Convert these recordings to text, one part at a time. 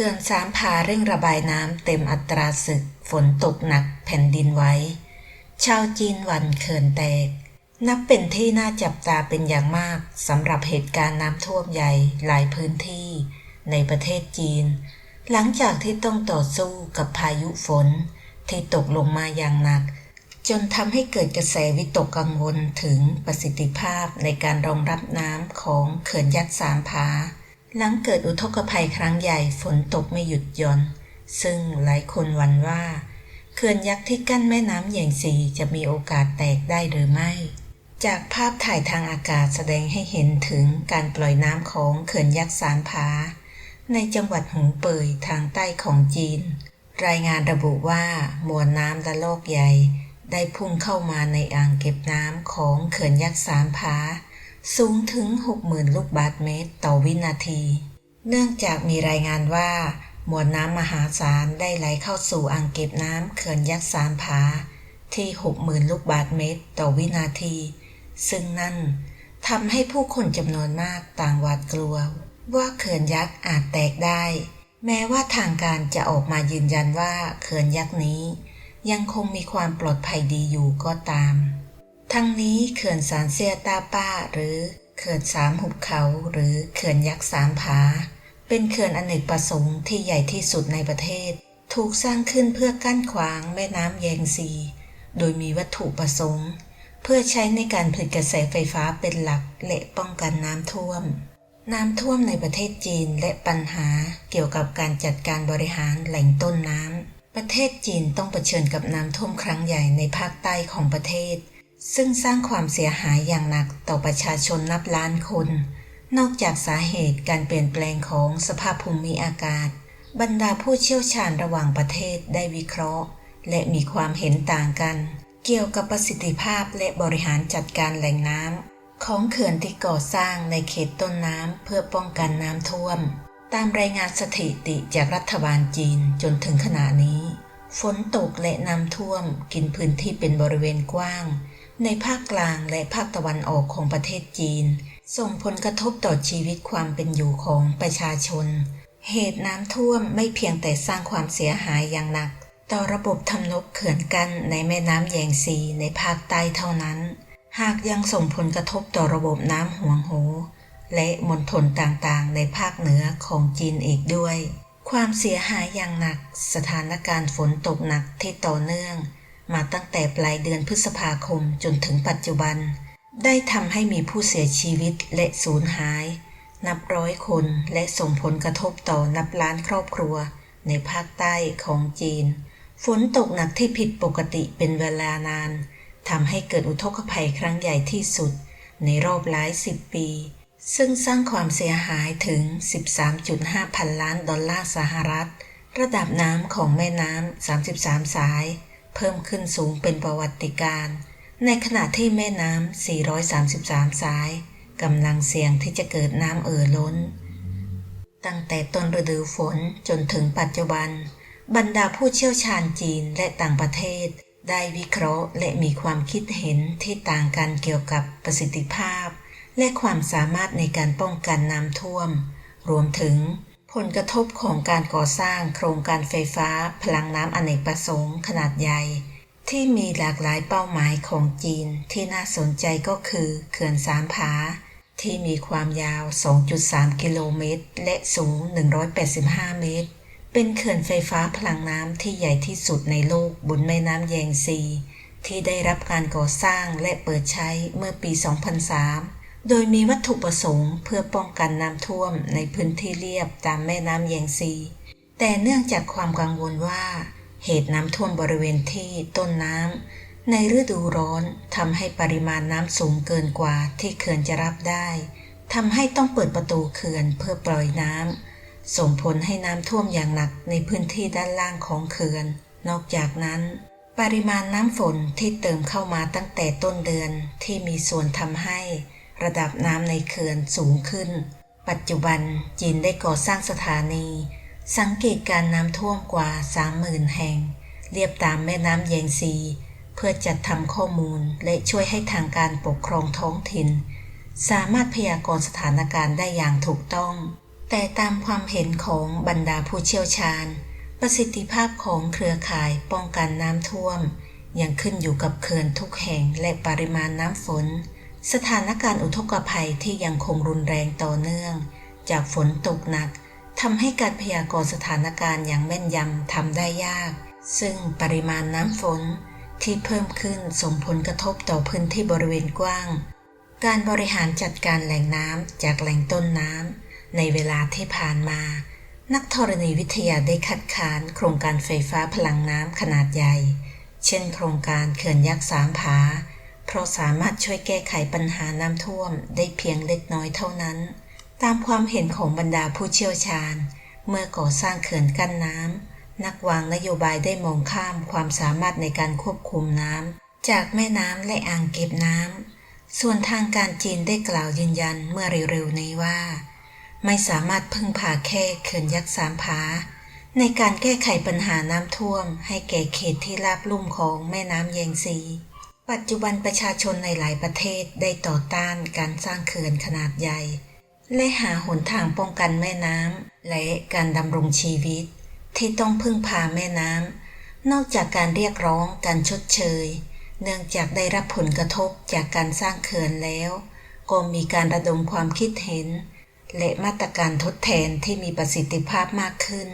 ขื่อนสามพาเร่งระบายน้ำเต็มอัตราศึก ฝนตกหนักแผ่นดินไหว้ชาวจีนหวันเขื่อนแตก นับเป็นที่น่าจับตาเป็นอย่างมากสำหรับเหตุการณ์น้ำท่วมใหญ่หลายพื้นที่ในประเทศจีน หลังจากที่ต้องต่อสู้กับพายุฝน ที่ตกลงมาอย่างหนัก จนทำให้เกิดกระแสวิตกกังวลถึงประสิทธิภาพในการรองรับน้ำของเขื่อนยักษ์สามผา หลังเกิดอุทกภัยครั้งใหญ่ฝนตกไม่หยุดหย่อน ซึ่งหลายคนหวั่นว่าเขื่อนยักษ์ที่กั้นแม่น้ำเหยงซีจะมีโอกาสแตกได้หรือไม่ จากภาพถ่ายทางอากาศแสดงให้เห็นถึงการปล่อยน้ำของเขื่อนยักษ์สามผา ในจังหวัดหงเปยทางใต้ของจีน รายงานระบุว่ามวลน้ำระลอกใหญ่ ได้พุ่งเข้ามาในอ่างเก็บน้ำของเขื่อนยักษ์สามผา สูงถึง 60,000 ลูกบาศก์เมตรต่อวินาที เนื่องจากมีรายงานว่า มวลน้ำมหาศาลได้ไหลเข้าสู่อ่างเก็บน้ำเขื่อนยักษ์สามผา ที่ 60,000 ลูกบาศก์เมตรต่อวินาที ซึ่งนั่นทำให้ผู้คนจำนวนมากต่างหวาดกลัว ว่าเขื่อนยักษ์อาจแตกได้ แม้ว่าทางการจะออกมายืนยันว่าเขื่อนยักษ์นี้ ยังคงมีความปลอดภัยดีอยู่ก็ตาม ทั้งนี้เขื่อนสารเซียตาป้า หรือเขื่อนสามหุบเขา หรือเขื่อนยักษ์สามผา เป็นเขื่อนอเนกประสงค์ที่ใหญ่ที่สุดในประเทศ ถูกสร้างขึ้นเพื่อกั้นขวางแม่น้ำแยงซี โดยมีวัตถุประสงค์ เพื่อใช้ในการผลิตกระแสไฟฟ้าเป็นหลักและป้องกันน้ำท่วม น้ำท่วมในประเทศจีนและปัญหาเกี่ยวกับการจัดการบริหารแหล่งต้นน้ำประเทศจีนต้องเผชิญกับน้ำท่วมครั้งใหญ่ในภาคใต้ของประเทศ ซึ่งสร้างความเสียหายอย่างหนักต่อประชาชนนับล้านคน นอกจากสาเหตุการเปลี่ยนแปลงของสภาพภูมิอากาศ บรรดาผู้เชี่ยวชาญระหว่างประเทศได้วิเคราะห์ และมีความเห็นต่างกัน เกี่ยวกับประสิทธิภาพและบริหารจัดการแหล่งน้ำของเขื่อนที่ก่อสร้างในเขตต้นน้ำเพื่อป้องกันน้ำท่วม ตามรายงานสถิติจากรัฐบาลจีนจนถึงขณะนี้ ฝนตกและน้ำท่วมกินพื้นที่เป็นบริเวณกว้าง ในภาคกลางและภาคตะวันออกของประเทศจีน ส่งผลกระทบต่อชีวิตความเป็นอยู่ของประชาชน เหตุน้ำท่วมไม่เพียงแต่สร้างความเสียหายอย่างหนัก ต่อระบบทำนบเขื่อนกั้นในแม่น้ำแยงซีในภาคใต้เท่านั้น หากยังส่งผลกระทบต่อระบบน้ำห่วงโหและมณฑลต่างๆ ในภาคเหนือของจีนอีกด้วย ความเสียหายอย่างหนัก สถานการณ์ฝนตกหนักที่ต่อเนื่อง มาตั้งแต่ปลายเดือนพฤษภาคมจนถึงปัจจุบัน ได้ทำให้มีผู้เสียชีวิตและสูญหาย นับร้อยคนและส่งผลกระทบต่อนับล้านครอบครัว ในภาคใต้ของจีน ฝนตกหนักที่ผิดปกติเป็นเวลานานทำให้เกิดอุทกภัยครั้งใหญ่ที่สุด ในรอบหลายสิบปี ซึ่งสร้างความเสียหายถึง 13.5 พันล้านดอลลาร์สหรัฐ ระดับน้ำของแม่น้ำ 33 สาย เพิ่มขึ้นสูงเป็นประวัติการณ์ในขณะที่แม่น้ำ 433 สายกำลังเสี่ยงที่จะเกิดน้ำเอ่อล้น ตั้งแต่ต้นฤดูฝนจนถึงปัจจุบัน บรรดาผู้เชี่ยวชาญจีนและต่างประเทศ ได้วิเคราะห์และมีความคิดเห็นที่ต่างกันเกี่ยวกับประสิทธิภาพ และความสามารถในการป้องกันน้ำท่วม รวมถึง ผลกระทบของการก่อสร้างโครงการไฟฟ้าพลังน้ำอเนกประสงค์ขนาดใหญ่ ที่มีหลากหลายเป้าหมายของจีนที่น่าสนใจก็คือเขื่อนสามผา ที่มีความยาว 2.3 กิโลเมตร และสูง 185 เมตร เป็นเขื่อนไฟฟ้าพลังน้ำที่ใหญ่ที่สุดในโลกบนแม่น้ำแยงซี ที่ได้รับการก่อสร้างและเปิดใช้เมื่อปี 2003 โดยมีวัตถุประสงค์เพื่อป้องกันน้ำท่วมในพื้นที่เรียบตามแม่น้ำแยงซี แต่เนื่องจากความกังวลว่า เหตุน้ำท่วมบริเวณที่ต้นน้ำในฤดูร้อนทำให้ปริมาณน้ำสูงเกินกว่าที่เขื่อนจะรับได้ทำให้ต้องเปิดประตูเขื่อนเพื่อปล่อยน้ำส่งผลให้น้ำท่วมอย่างหนักในพื้นที่ด้านล่างของเขื่อน นอกจากนั้น ปริมาณน้ำฝนที่เติมเข้ามาตั้งแต่ต้นเดือนที่มีส่วนทำให้ ระดับน้ำในเขื่อนสูงขึ้น ปัจจุบันจีนได้ก่อสร้างสถานี สังเกตการน้ำท่วมกว่า 30,000 แห่ง เรียบตามแม่น้ำแยงซี เพื่อจัดทำข้อมูลและช่วยให้ทางการปกครองท้องถิ่น สามารถพยากรณ์สถานการณ์ได้อย่างถูกต้อง แต่ตามความเห็นของบรรดาผู้เชี่ยวชาญ ประสิทธิภาพของเครือข่ายป้องกันน้ำท่วมยังขึ้นอยู่กับเขื่อนทุกแห่งและปริมาณน้ำฝน สถานการณ์อุทกภัยที่ยังคงรุนแรงต่อเนื่อง จากฝนตกหนักทำให้การพยากรณ์สถานการณ์อย่างแม่นยำทำได้ยาก ซึ่งปริมาณน้ำฝนที่เพิ่มขึ้นส่งผลกระทบต่อพื้นที่บริเวณกว้าง การบริหารจัดการแหล่งน้ำจากแหล่งต้นน้ำในเวลาที่ผ่านมา นักธรณีวิทยาได้คัดค้านโครงการไฟฟ้าพลังน้ำขนาดใหญ่ เช่น โครงการเขื่อนยักษ์สามผา เพราะสามารถช่วยแก้ไขปัญหาน้ำท่วมได้เพียงเล็กน้อยเท่านั้น ตามความเห็นของบรรดาผู้เชี่ยวชาญ เมื่อก่อสร้างเขื่อนกั้นน้ำนักวางนโยบายได้มองข้ามความสามารถในการควบคุมน้ำจากแม่น้ำและอ่างเก็บน้ำส่วนทางการจีนได้กล่าวยืนยันเมื่อเร็วๆนี้ว่า ไม่สามารถพึ่งพาแค่เขื่อนยักษ์สามผาในการแก้ไขปัญหาน้ำท่วมให้แก่เขตที่ราบลุ่มของแม่น้ำแยงซี ปัจจุบันประชาชนในหลายประเทศได้ต่อต้านการสร้างเขื่อนขนาดใหญ่ และหาหนทางป้องกันแม่น้ำและการดำรงชีวิต ที่ต้องพึ่งพาแม่น้ำนอกจากการเรียกร้องการชดเชย เนื่องจากได้รับผลกระทบจากการสร้างเขื่อนแล้ว ก็มีการระดมความคิดเห็น และมาตรการทดแทนที่มีประสิทธิภาพมากขึ้น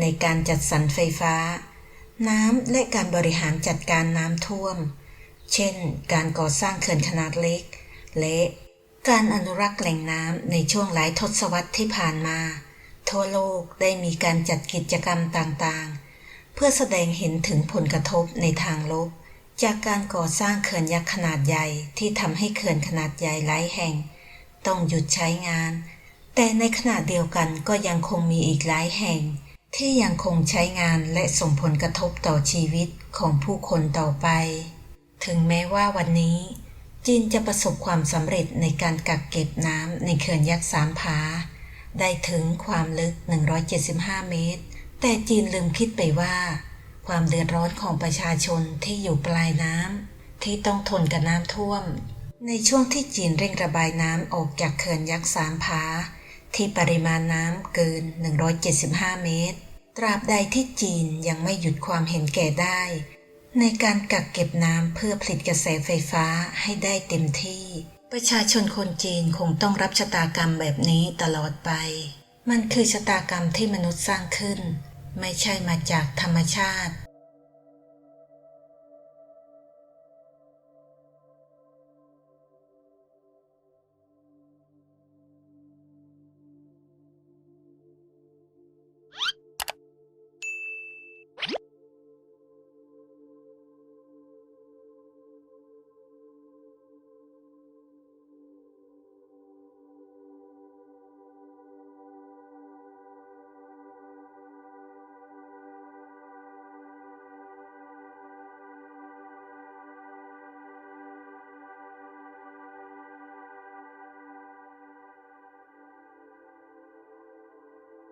ในการจัดสรรไฟฟ้า น้ำและการบริหารจัดการน้ำท่วม เช่น การก่อสร้างเขื่อนขนาดเล็ก และการอนุรักษ์แหล่งน้ำในช่วงหลายทศวรรษที่ผ่านมา ทั่วโลกได้มีการจัดกิจกรรมต่างๆ เพื่อแสดงเห็นถึงผลกระทบในทางลบ จากการก่อสร้างเขื่อนยักษ์ขนาดใหญ่ที่ทำให้เขื่อนขนาดใหญ่หลายแห่ง ต้องหยุดใช้งาน แต่ในขณะเดียวกันก็ยังคงมีอีกหลายแห่ง ที่ยังคงใช้งานและส่งผลกระทบต่อชีวิตของผู้คนต่อไป ถึงแม้ว่าวันนี้จีนจะประสบความสำเร็จในการกักเก็บน้ำในเขื่อนยักษ์สามผา ได้ถึงความลึก 175 เมตร แต่จีนลืมคิดไปว่า ความเดือดร้อนของประชาชนที่อยู่ปลายน้ำที่ต้องทนกับน้ำท่วม ในช่วงที่จีนเร่งระบายน้ำออกจากเขื่อนยักษ์สามผา ที่ปริมาณน้ำเกิน 175 เมตร ตราบใดที่จีนยังไม่หยุดความเห็นแก่ได้ ในการกักเก็บน้ำเพื่อผลิตกระแสไฟฟ้าให้ได้เต็มที่ ประชาชนคนจีนคงต้องรับชะตากรรมแบบนี้ตลอดไป มันคือชะตากรรมที่มนุษย์สร้างขึ้น ไม่ใช่มาจากธรรมชาติ